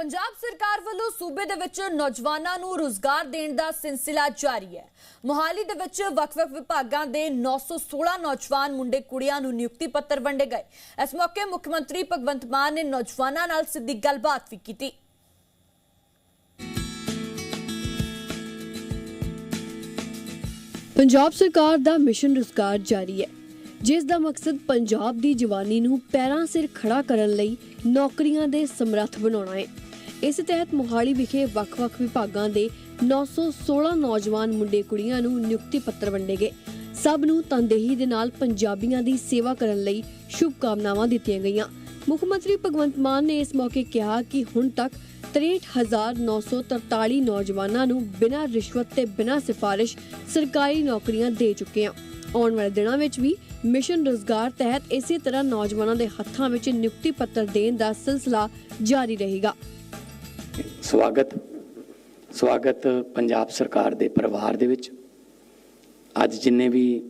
ਪੰਜਾਬ ਸਰਕਾਰ ਵੱਲੋਂ ਸੂਬੇ ਦੇ ਵਿੱਚ ਨੌਜਵਾਨਾਂ ਨੂੰ ਰੋਜ਼ਗਾਰ ਦੇਣ ਦਾ ਸਿਲਸਿਲਾ ਜਾਰੀ ਹੈ। ਮੋਹਾਲੀ ਦੇ ਵਿੱਚ ਵੱਖ-ਵੱਖ ਵਿਭਾਗਾਂ ਦੇ 916 ਨੌਜਵਾਨ ਮੁੰਡੇ ਕੁੜੀਆਂ ਨੂੰ ਨਿਯੁਕਤੀ ਪੱਤਰ ਵੰਡੇ ਗਏ। ਇਸ ਮੌਕੇ ਮੁੱਖ ਮੰਤਰੀ ਭਗਵੰਤ ਮਾਨ ਨੇ ਨੌਜਵਾਨਾਂ ਨਾਲ ਸਿੱਧੀ ਗੱਲਬਾਤ ਵੀ ਕੀਤੀ। ਪੰਜਾਬ ਸਰਕਾਰ ਦਾ ਮਿਸ਼ਨ ਰੁਜ਼ਗਾਰ ਜਾਰੀ ਹੈ। ਜਿਸ ਦਾ ਮਕਸਦ ਪੰਜਾਬ ਦੀ ਜਵਾਨੀ ਨੂੰ ਪੈਰਾਂ ਸਿਰ ਖੜਾ ਕਰਨ ਲਈ ਨੌਕਰੀਆਂ ਦੇ ਸਮਰੱਥ ਬਣਾਉਣਾ ਹੈ। ਇਸ ਤਹਿਤ ਮੋਹਾਲੀ ਵਿਖੇ ਵੱਖ-ਵੱਖ ਵਿਭਾਗਾਂ ਦੇ 916 ਨੌਜਵਾਨ ਮੁੰਡੇ ਕੁੜੀਆਂ ਨੂੰ ਨਿਯੁਕਤੀ ਪੱਤਰ ਵੰਡੇ ਗਏ। ਸਭ ਨੂੰ ਤਨਦੇਹੀ ਦੇ ਨਾਲ ਪੰਜਾਬੀਆਂ ਦੀ ਸੇਵਾ ਕਰਨ ਲਈ ਸ਼ੁਭਕਾਮਨਾਵਾਂ ਦਿੱਤੀਆਂ ਗਈਆਂ। ਮੁੱਖ ਮੰਤਰੀ ਭਗਵੰਤ ਮਾਨ ਨੇ ਇਸ ਮੌਕੇ ਕਿਹਾ ਕਿ ਹੁਣ ਤੱਕ 63943 ਨੌਜਵਾਨਾਂ ਨੂੰ ਬਿਨਾਂ ਰਿਸ਼ਵਤ ਤੇ ਬਿਨਾਂ ਸਿਫਾਰਿਸ਼ ਸਰਕਾਰੀ ਨੌਕਰੀਆਂ ਦੇ ਚੁੱਕੇ ਹਾਂ। ਆਉਣ ਵਾਲੇ ਦਿਨਾਂ ਵਿੱਚ ਵੀ ਮਿਸ਼ਨ ਰੋਜ਼ਗਾਰ ਤਹਿਤ ਇਸੇ ਤਰ੍ਹਾਂ ਨੌਜਵਾਨਾਂ ਦੇ ਹੱਥਾਂ ਵਿੱਚ ਨਿਯੁਕਤੀ ਪੱਤਰ ਦੇਣ ਦਾ ਸਿਲਸਿਲਾ ਜਾਰੀ ਰਹੇਗਾ। ਸਵਾਗਤ। ਸਵਾਗਤ ਪੰਜਾਬ ਸਰਕਾਰ ਦੇ ਪਰਿਵਾਰ ਦੇ ਵਿੱਚ। ਅੱਜ ਜਿੰਨੇ ਵੀ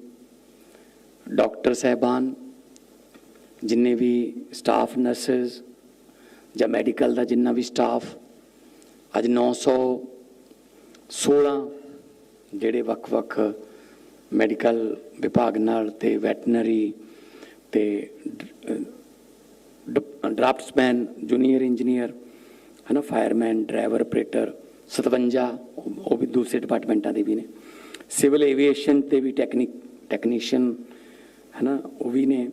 ਡਾਕਟਰ ਸਹਿਬਾਨ, ਜਿੰਨੇ ਵੀ ਸਟਾਫ ਨਰਸਸ ਜਾਂ ਮੈਡੀਕਲ ਦਾ ਜਿੰਨਾ ਵੀ ਸਟਾਫ, ਅੱਜ 916 ਜਿਹੜੇ ਵੱਖ-ਵੱਖ ਮੈਡੀਕਲ ਵਿਭਾਗ ਨਾਲ ਤੇ ਵੈਟਰਨਰੀ ਤੇ ਡਰਾਫਟਸਮੈਨ, ਜੂਨੀਅਰ ਇੰਜੀਨੀਅਰ ਹੈ ਨਾ ਫਾਇਰਮੈਨ ਡਰਾਈਵਰ ਆਪਰੇਟਰ 57 ਉਹ ਵੀ ਦੂਸਰੇ ਡਿਪਾਰਟਮੈਂਟਾਂ ਦੇ ਵੀ ਨੇ। ਸਿਵਲ ਏਵੀਏਸ਼ਨ ਤੇ ਵੀ ਟੈਕਨੀਕ ਟੈਕਨੀਸ਼ੀਅਨ ਹੈ ਨਾ, ਉਹ ਵੀ ਨੇ।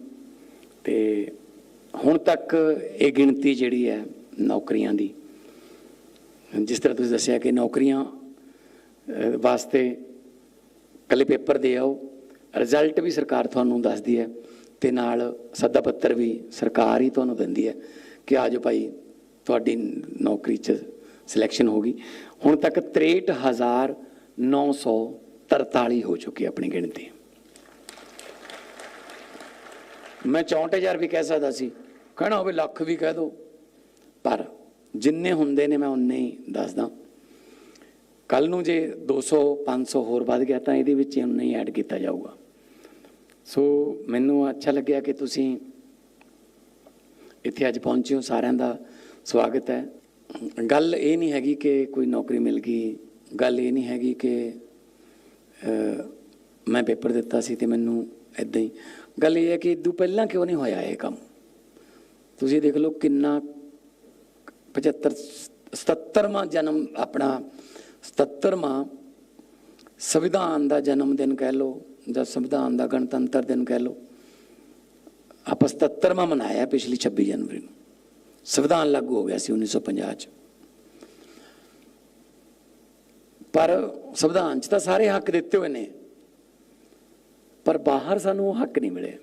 ਤੇ ਹੁਣ ਤੱਕ ਇਹ ਗਿਣਤੀ ਜਿਹੜੀ ਹੈ ਨੌਕਰੀਆਂ ਦੀ, ਜਿਸ ਤਰ੍ਹਾਂ ਤੁਸੀਂ ਦੱਸਿਆ ਕਿ ਨੌਕਰੀਆਂ ਵਾਸਤੇ ਕੱਲੇ ਪੇਪਰ ਦੇ ਆਓ ਰਿਜ਼ਲਟ ਵੀ ਸਰਕਾਰ ਤੁਹਾਨੂੰ ਦੱਸਦੀ ਹੈ ਤੇ ਨਾਲ ਸੱਦਾ ਪੱਤਰ ਵੀ ਸਰਕਾਰ ਹੀ ਤੁਹਾਨੂੰ ਦਿੰਦੀ ਹੈ ਕਿ ਆਜੋ ਭਾਈ ਤੁਹਾਡੀ ਨੌਕਰੀ 'ਚ ਸਿਲੈਕਸ਼ਨ ਹੋ ਗਈ। ਹੁਣ ਤੱਕ 63943 ਹੋ ਚੁੱਕੀ ਆਪਣੀ ਗਿਣਤੀ। ਮੈਂ 64000 ਵੀ ਕਹਿ ਸਕਦਾ ਸੀ। ਕਹਿਣਾ ਹੋਵੇ ਲੱਖ ਵੀ ਕਹਿ ਦੋ। ਪਰ ਜਿੰਨੇ ਹੁੰਦੇ ਨੇ ਮੈਂ ਉਨੇ ਹੀ ਦੱਸਦਾ। ਕੱਲ ਨੂੰ ਜੇ 200 500 ਹੋਰ ਵੱਧ ਗਿਆ ਤਾਂ ਇਹਦੇ ਵਿੱਚ ਉਨਾ ਹੀ ਐਡ ਕੀਤਾ ਜਾਊਗਾ। ਸੋ ਮੈਨੂੰ ਅੱਛਾ ਲੱਗਿਆ ਕਿ ਤੁਸੀਂ ਇੱਥੇ ਅੱਜ ਪਹੁੰਚੇ ਹੋ ਸਾਰਿਆਂ ਦਾ ਸਵਾਗਤ ਹੈ। ਗੱਲ ਇਹ ਨਹੀਂ ਹੈਗੀ ਕਿ ਕੋਈ ਨੌਕਰੀ ਮਿਲ ਗਈ। ਗੱਲ ਇਹ ਨਹੀਂ ਹੈਗੀ ਕਿ ਮੈਂ ਪੇਪਰ ਦਿੱਤਾ ਸੀ ਤੇ ਮੈਨੂੰ ਇਦਾਂ ਹੀ। ਗੱਲ ਇਹ ਹੈ ਕਿ ਇਦੋਂ ਪਹਿਲਾਂ ਕਿਉਂ ਨਹੀਂ ਹੋਇਆ ਇਹ ਕੰਮ? ਤੁਸੀਂ ਦੇਖ ਲਓ ਕਿੰਨਾ 75 77ਵਾਂ ਜਨਮ ਆਪਣਾ 77ਵਾਂ ਸੰਵਿਧਾਨ ਦਾ ਜਨਮ ਦਿਨ ਕਹਿ ਲਓ ਜਾਂ ਸੰਵਿਧਾਨ ਦਾ ਗਣਤੰਤਰ ਦਿਨ ਕਹਿ ਲਓ। ਆਪਾਂ 77ਵਾਂ ਮਨਾਇਆ ਪਿਛਲੀ 26 ਜਨਵਰੀ ਨੂੰ। ਸੰਵਿਧਾਨ ਲਾਗੂ ਹੋ ਗਿਆ ਸੀ 1950 ਚ। ਪਰ ਸੰਵਿਧਾਨ ਚ ਤਾਂ ਸਾਰੇ ਹੱਕ ਦਿੱਤੇ ਹੋਏ ਨੇ। ਪਰ ਬਾਹਰ ਸਾਨੂੰ ਉਹ ਹੱਕ ਨਹੀਂ ਮਿਲੇ।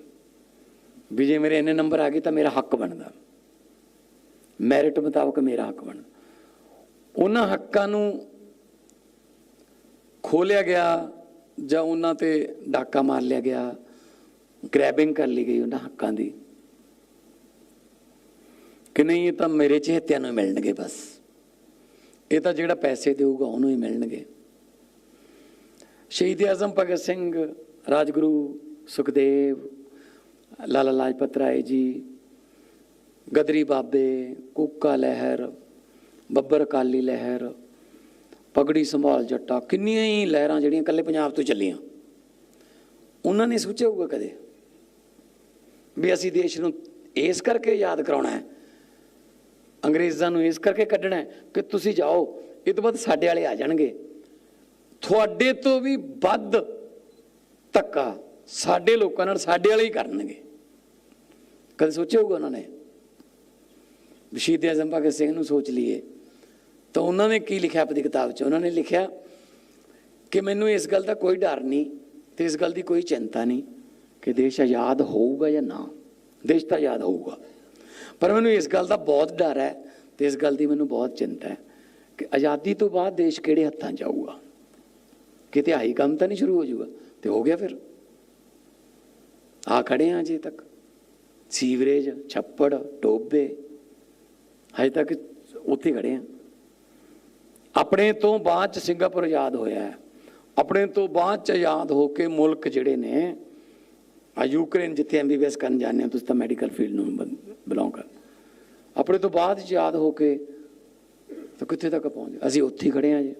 ਵੀ ਜੇ ਮੇਰੇ ਇੰਨੇ ਨੰਬਰ ਆ ਗਏ ਤਾਂ ਮੇਰਾ ਹੱਕ ਬਣਦਾ। ਮੈਰਿਟ ਮੁਤਾਬਕ ਮੇਰਾ ਹੱਕ ਬਣ। ਉਹਨਾਂ ਹੱਕਾਂ ਨੂੰ ਖੋਲਿਆ ਗਿਆ ਜਾਂ ਉਹਨਾਂ ਤੇ ਡਾਕਾ ਮਾਰ ਲਿਆ ਗਿਆ। ਗ੍ਰੈਬਿੰਗ ਕਰ ਲਈ ਗਈ ਉਹਨਾਂ ਹੱਕਾਂ ਦੀ। ਕਿ ਨਹੀਂ, ਇਹ ਤਾਂ ਮੇਰੇ ਚਹਤਿਆਂ ਨੂੰ ਹੀ ਮਿਲਣਗੇ ਬਸ। ਇਹ ਤਾਂ ਜਿਹੜਾ ਪੈਸੇ ਦੇਊਗਾ, ਉਹਨੂੰ ਹੀ ਮਿਲਣਗੇ। ਸ਼ਹੀਦ ਆਜ਼ਮ ਭਗਤ ਸਿੰਘ, ਰਾਜਗੁਰੂ ਸੁਖਦੇਵ, ਲਾਲਾ ਲਾਜਪਤ ਰਾਏ ਜੀ, ਗਦਰੀ ਬਾਬੇ, ਕੁੱਕਾ ਲਹਿਰ, ਬੱਬਰ ਅਕਾਲੀ ਲਹਿਰ, ਪਗੜੀ ਸੰਭਾਲ ਜੱਟਾ, ਕਿੰਨੀਆਂ ਹੀ ਲਹਿਰਾਂ ਜਿਹੜੀਆਂ ਇਕੱਲੇ ਪੰਜਾਬ ਤੋਂ ਚੱਲੀਆਂ। ਉਹਨਾਂ ਨੇ ਸੋਚਿਆ ਹੋਊਗਾ ਕਦੇ ਵੀ ਅਸੀਂ ਦੇਸ਼ ਨੂੰ ਇਸ ਕਰਕੇ ਯਾਦ ਕਰਾਉਣਾ ਹੈ ਅੰਗਰੇਜ਼ਾਂ ਨੂੰ ਇਸ ਕਰਕੇ ਕੱਢਣਾ ਕਿ ਤੁਸੀਂ ਜਾਓ, ਇਹ ਤੋਂ ਬਾਅਦ ਸਾਡੇ ਵਾਲੇ ਆ ਜਾਣਗੇ। ਤੁਹਾਡੇ ਤੋਂ ਵੀ ਵੱਧ ਧੱਕਾ ਸਾਡੇ ਲੋਕਾਂ ਨਾਲ ਸਾਡੇ ਵਾਲੇ ਹੀ ਕਰਨਗੇ। ਕਦੇ ਸੋਚਿਆ ਹੋਊਗਾ ਉਹਨਾਂ ਨੇ? ਸ਼ਹੀਦ ਆਜ਼ਮ ਭਗਤ ਸਿੰਘ ਨੂੰ ਸੋਚ ਲਈਏ। ਤਾਂ ਉਹਨਾਂ ਨੇ ਕੀ ਲਿਖਿਆ ਆਪਣੀ ਕਿਤਾਬ 'ਚ? ਉਹਨਾਂ ਨੇ ਲਿਖਿਆ ਕਿ ਮੈਨੂੰ ਇਸ ਗੱਲ ਦਾ ਕੋਈ ਡਰ ਨਹੀਂ ਤੇ ਇਸ ਗੱਲ ਦੀ ਕੋਈ ਚਿੰਤਾ ਨਹੀਂ ਕਿ ਦੇਸ਼ ਆਜ਼ਾਦ ਹੋਊਗਾ ਜਾਂ ਨਾ। ਦੇਸ਼ ਤਾਂ ਆਜ਼ਾਦ ਹੋਊਗਾ। ਪਰ ਮੈਨੂੰ ਇਸ ਗੱਲ ਦਾ ਬਹੁਤ ਡਰ ਹੈ ਤੇ ਇਸ ਗੱਲ ਦੀ ਮੈਨੂੰ ਬਹੁਤ ਚਿੰਤਾ ਹੈ ਕਿ ਆਜ਼ਾਦੀ ਤੋਂ ਬਾਅਦ ਦੇਸ਼ ਕਿਹੜੇ ਹੱਥਾਂ 'ਚ ਆਊਗਾ? ਕਿਤੇ ਆਹੀ ਕੰਮ ਤਾਂ ਨਹੀਂ ਸ਼ੁਰੂ ਹੋ ਜਾਊਗਾ? ਤੇ ਹੋ ਗਿਆ ਫਿਰ? ਆ ਖੜੇ ਆ ਅਜੇ ਤੱਕ। ਸੀਵਰੇਜ, ਛੱਪੜ, ਟੋਬੇ, ਹਜੇ ਤੱਕ ਉੱਥੇ ਖੜੇ ਆ ਆਪਣੇ ਤੋਂ ਬਾਅਦ ਚ ਸਿੰਗਾਪੁਰ ਆਜ਼ਾਦ ਹੋਇਆ ਹੈ। ਆਪਣੇ ਤੋਂ ਬਾਅਦ ਚ ਆਜ਼ਾਦ ਹੋ ਕੇ ਮੁਲਕ ਜਿਹੜੇ ਨੇ ਆ ਯੂਕਰੇਨ ਜਿੱਥੇ ਐਮਬੀਬੀਐਸ ਕਰਨ ਜਾਂਦੇ ਹੋ, ਤੁਸੀਂ ਤਾਂ ਮੈਡੀਕਲ ਫੀਲਡ ਨੂੰ ਬਿਲੋਂਗ ਕਰ। ਆਪਣੇ ਤੋਂ ਬਾਅਦ 'ਚ ਆਜ਼ਾਦ ਹੋ ਕੇ ਤਾਂ ਕਿੱਥੇ ਤੱਕ ਪਹੁੰਚ ਅਸੀਂ ਉੱਥੇ ਹੀ ਖੜੇ ਹਾਂ ਜੀ।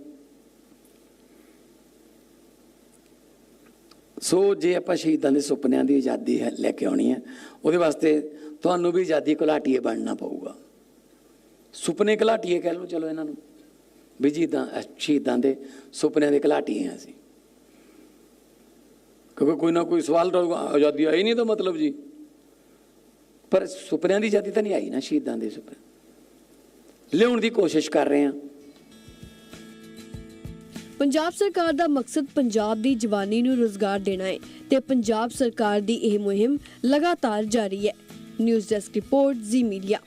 ਸੋ ਜੇ ਆਪਾਂ ਸ਼ਹੀਦਾਂ ਦੇ ਸੁਪਨਿਆਂ ਦੀ ਆਜ਼ਾਦੀ ਹੈ, ਲੈ ਕੇ ਆਉਣੀ ਹੈ, ਉਹਦੇ ਵਾਸਤੇ ਤੁਹਾਨੂੰ ਵੀ ਆਜ਼ਾਦੀ ਘੁਲਾਟੀਏ ਬਣਨਾ ਪਊਗਾ। ਸੁਪਨੇ ਘੁਲਾਟੀਏ ਕਹਿ ਲਓ, ਚਲੋ ਇਹਨਾਂ ਨੂੰ। ਵੀ ਜਿੱਦਾਂ ਸ਼ਹੀਦਾਂ ਦੇ ਸੁਪਨਿਆਂ ਦੇ ਘੁਲਾਟੀਏ ਹਾਂ ਅਸੀਂ। ਕਿਉਂਕਿ ਕੋਈ ਨਾ ਕੋਈ ਸਵਾਲ ਰਹੂਗਾ ਆਜ਼ਾਦੀ ਆਈ ਨਹੀਂ ਤਾਂ ਮਤਲਬ ਜੀ। ਪਰ ਸੁਪਨਿਆਂ ਦੀ ਆਜ਼ਾਦੀ ਤਾਂ ਨਹੀਂ ਆਈ ਨਾ, ਸ਼ਹੀਦਾਂ ਦੇ ਸੁਪਨੇ। ਲਿਆਉਣ ਦੀ ਕੋਸ਼ਿਸ਼ ਕਰ ਰਹੇ ਹਾਂ। ਪੰਜਾਬ ਸਰਕਾਰ ਦਾ ਮਕਸਦ ਪੰਜਾਬ ਦੀ ਜਵਾਨੀ ਨੂੰ ਰੋਜ਼ਗਾਰ ਦੇਣਾ ਹੈ ਤੇ ਪੰਜਾਬ ਸਰਕਾਰ ਦੀ ਇਹ ਮੁਹਿੰਮ ਲਗਾਤਾਰ ਜਾਰੀ ਹੈ। News desk report, Zee media.